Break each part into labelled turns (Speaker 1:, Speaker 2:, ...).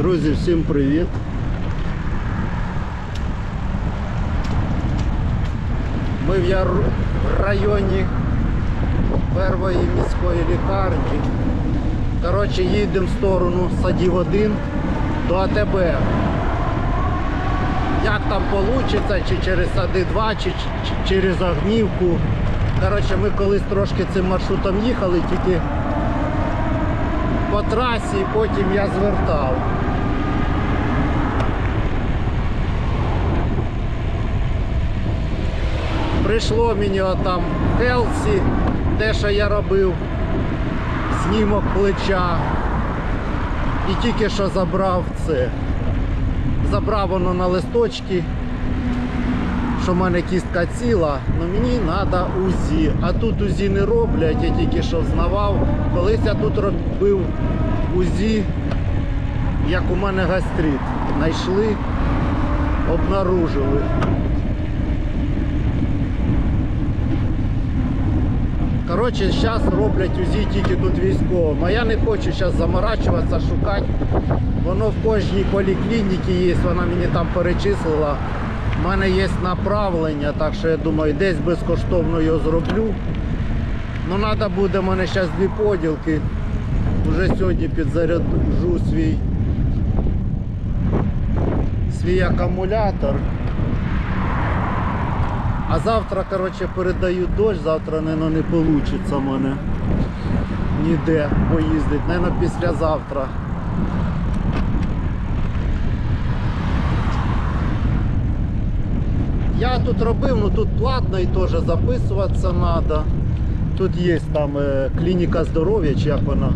Speaker 1: Друзі, всім привіт! Ми в Яр... районі першої міської лікарні. Коротше, їдемо в сторону садів 1 до АТБ. Як там вийде, чи через сади 2, чи, чи через Огнівку. Коротше, ми колись трошки цим маршрутом їхали, тільки по трасі, потім я звертав. Прийшло мені отам Хелсі, те, що я робив, знімок плеча. І тільки що забрав це. Забрав воно на листочки, що в мене кістка ціла, але мені треба УЗІ. А тут УЗІ не роблять, я тільки що взнавав. Колись я тут робив УЗІ, як у мене гастрит. Знайшли, обнаружили. Коротше, зараз роблять УЗІ тільки тут військовим. А я не хочу зараз заморачуватися, шукати. Воно в кожній поліклініці є, вона мені там перечислила. У мене є направлення, так що я думаю, десь безкоштовно його зроблю. Ну треба буде в мене зараз дві поділки. Уже сьогодні підзаряджу свій свій акумулятор. А завтра, коротше, передаю дощ, завтра, мабуть, не вийде мене ніде поїздити, мабуть, післязавтра. Я тут робив, ну тут платно і теж записуватися треба. Тут є там е, клініка здоров'я, чи як вона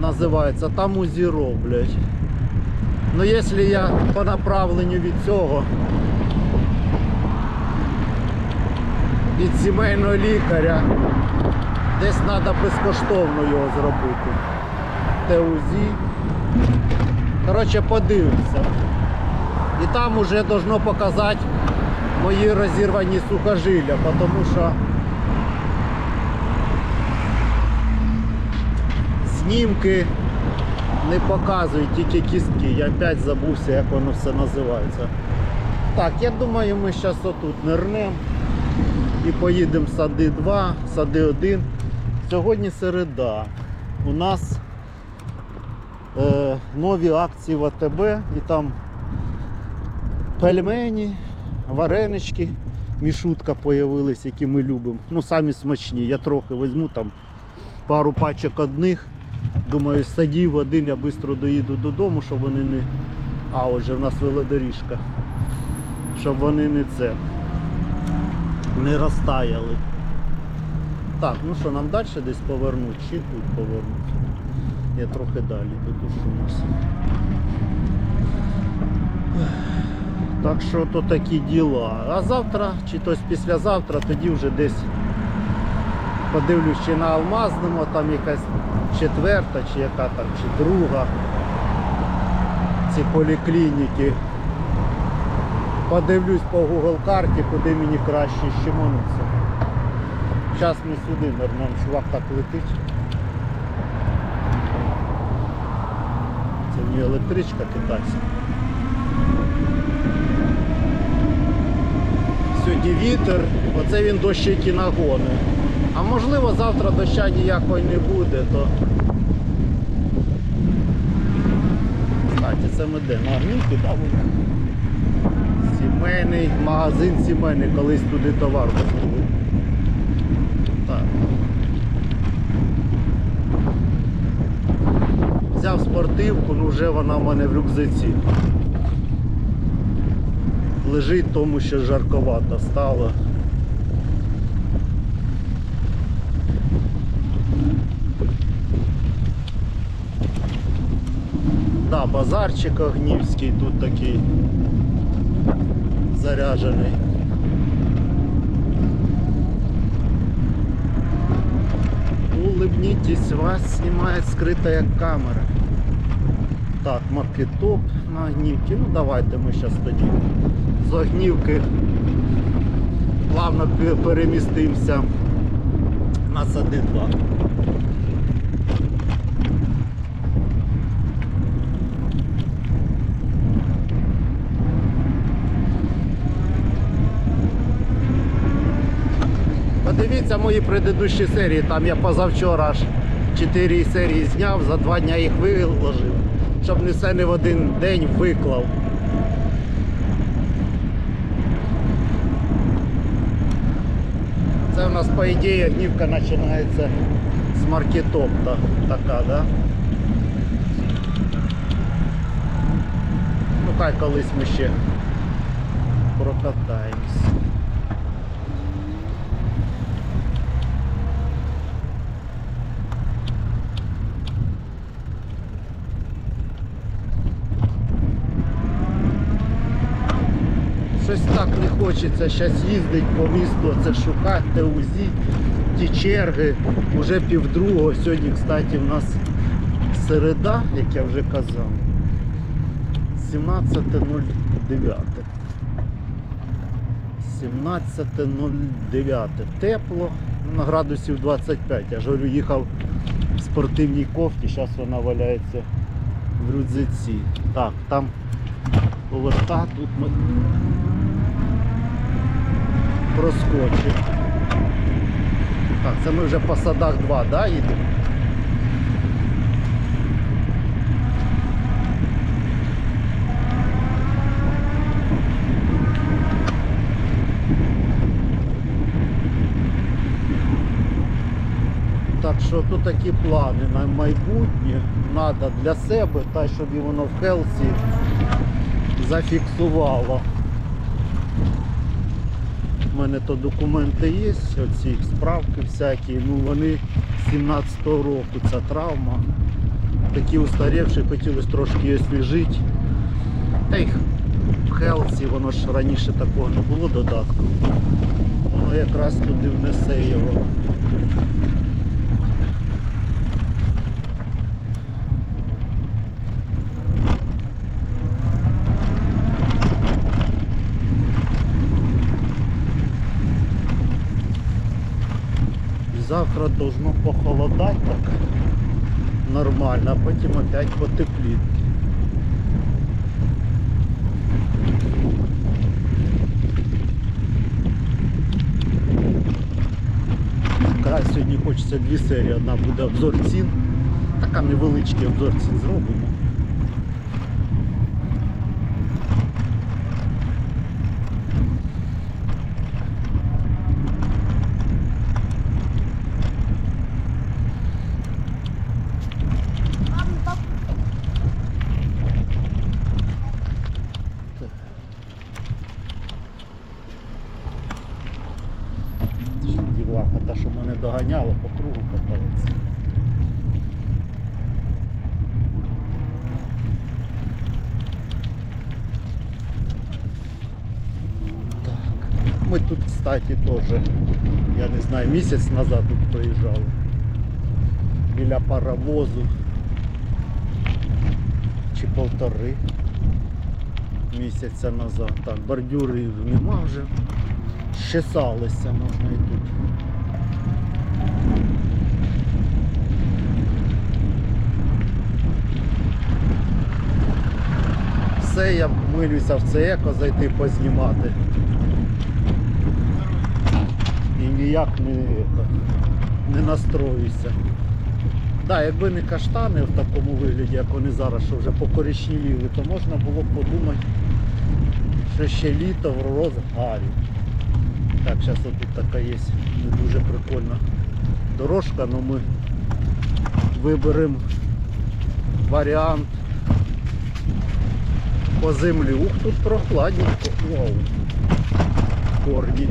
Speaker 1: називається, там УЗІ роблять. Ну якщо я по направленню від цього від сімейного лікаря. Десь треба безкоштовно його зробити. Те УЗІ. Коротше, подивимося. І там вже должно показати мої розірвані сухожилля, тому що знімки не показують тільки кістки. Я опять забувся, як воно все називається. Так, я думаю, ми зараз отут нирнемо і поїдемо в сади 2, сади 1. Сьогодні середа. У нас е, нові акції в АТБ і там пельмені, варенички, мішутка появились, які ми любимо. Ну, самі смачні. Я трохи візьму там пару пачок одних. Думаю, садів один я швидко доїду додому, щоб вони не... А, отже, в нас велодоріжка. Щоб вони не це не розтаяли. Так, ну що, нам далі десь повернути чи тут повернути? Я трохи далі, нас. Так що то такі діла. А завтра, чи тось післязавтра, тоді вже десь подивлюсь, чи на Алмазному, там якась четверта, чи яка там, чи друга. Ці поліклініки. Подивлюсь по Google карті, куди мені краще щемонитися. Зараз ми сюди нирнемо, чувак так летить. Це не електричка китайська. Сьогодні вітер, оце він дощ які нагони. А можливо завтра доща ніякої не буде, то... Кстати, це ми де? На Огнівки, да, буде? Сімейний магазин сімейний, колись туди товар возили. Так. Взяв спортивку, ну вже вона в мене в рюкзаці. Лежить тому, що жарковато стало. Да, базарчик Огнівський тут такий заряженный. Улыбнитесь, вас снимает скрытая камера. Так, маркетоп на огнівки. Ну давайте ми зараз тоді з огнівки плавно пе- перемістимося на сади 2. Подивіться мої предыдущі серії. Там я позавчора аж 4 серії зняв, за 2 дня їх виложив, щоб не все не в один день виклав. Це у нас, по ідеї, гнівка починається з маркетопта. Така, да? Ну хай колись ми ще прокатаємось. Щось так не хочеться зараз їздити по місту, це шукати те УЗІ, ті черги. Уже півдругого. Сьогодні, кстати, в нас середа, як я вже казав. 17.09. 17.09. Тепло, ну, на градусів 25. Я ж говорю, їхав в спортивній кофті, зараз вона валяється в рюкзаці. Так, там поверта, тут ми проскочив. Так, це ми вже по садах 2, да, їдемо? Так що тут такі плани на майбутнє. Треба для себе, та щоб і воно в Хелсі зафіксувало. У мене то документи є, оці справки всякі, ну вони з 17-го року ця травма. Такі устарівші, хотілося трошки освіжити. Та їх в Хелсі, воно ж раніше такого не було додатку. Воно якраз туди внесе його. Завтра должно похолодати так нормально, а потім опять потепліти. Якраз сьогодні хочеться дві серії. Одна буде обзор цін. Така невеличкий обзор цін зробимо. Діваха, та що мене доганяла, по кругу катається. Так. Ми тут, кстати, теж, я не знаю, місяць назад тут проїжджали. Біля паровозу. Чи полтори місяця назад. Так, бордюрів нема вже. Щесалися можна і тут. Все, я милюся в це еко зайти познімати. І ніяк не, не настроюся. Да, якби не каштани в такому вигляді, як вони зараз, що вже покоричневіли, то можна було б подумати, що ще літо в розгарі. Так, зараз тут така є не дуже прикольна дорожка, але ми виберемо варіант по землі. Ух, тут прохладненько. Вау. Корні.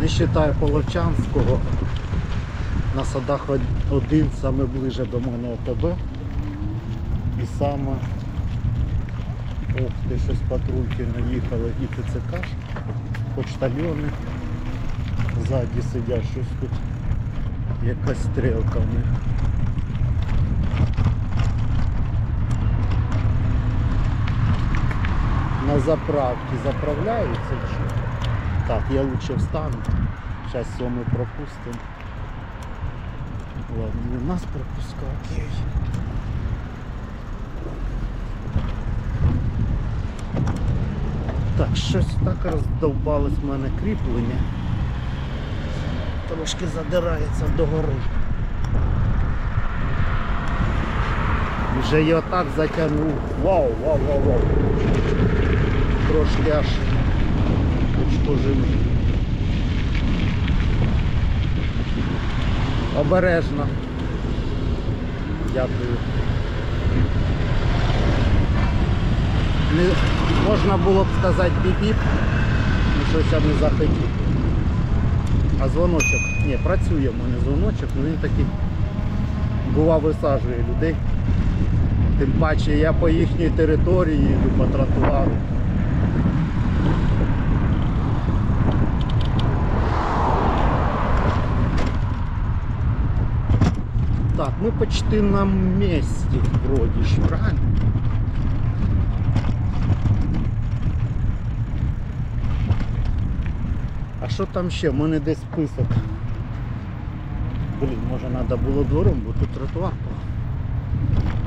Speaker 1: Не вважаю Половчанського. На садах один саме ближе до мене ОТБ. І саме ох ти щось патрульки наїхали і ТЦК, почтальони. Ззаді сидять щось тут. Якась стрілка в них. На заправці заправляються чи? Так, я лучше встану. Зараз сьомий пропустимо. Ладно, не нас пропускав. Окей. Так, щось так роздовбались в мене кріплення. Трошки задирається догори. Вже його так затягнув. Вау, вау, вау, вау. Трошки аж пожив. Обережно. Дякую. Не, можна було б сказати біп-біп, ну щось я не захотів. А дзвоночок, ні, працює в мене дзвоночок, але він такий бува висаджує людей. Тим паче я по їхній території йду по тротуару. Так, мы почти на месте вроде ж, правильно? А що там ще? У мене десь список. Блін, може треба було двором, бо тут тротуар.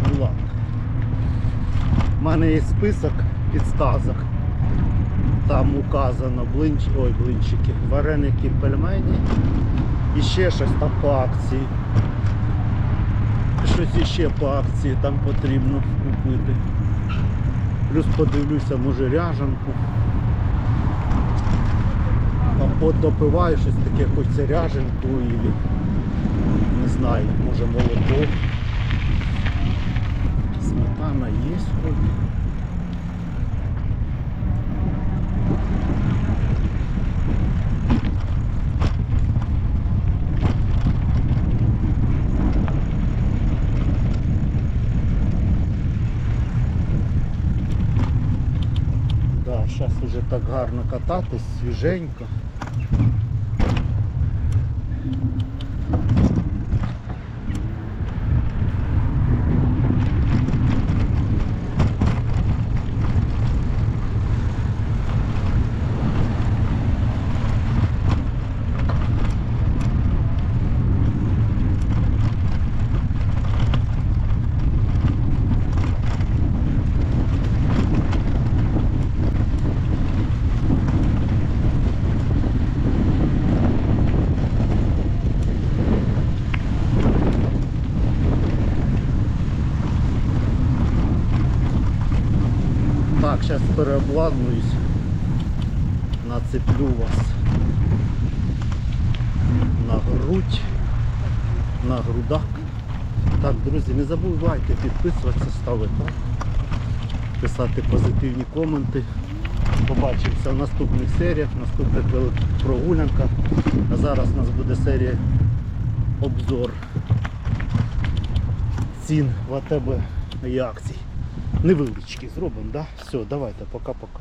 Speaker 1: Ну ладно. У мене є список підсказок. Там указано блинч... Ой, блинчики, вареники, пельмені і ще щось там по акції. Щось іще по акції там потрібно купити. Плюс подивлюся, може ряжанку. А от допиваю щось таке, хочеться ряженку і не знаю, може молоко. Сметана є вроді. Да, уже так гарно кататись, свіженько. Так, зараз переобладнуюсь. Нацеплю вас на грудь, на грудак. Так, друзі, не забувайте підписуватися, ставити писати позитивні коменти. Побачимося в наступних серіях, в наступних прогулянках. А зараз у нас буде серія обзор цін в АТБ і акцій. Невеличкі зробимо, да? Все, давайте, пока-пока.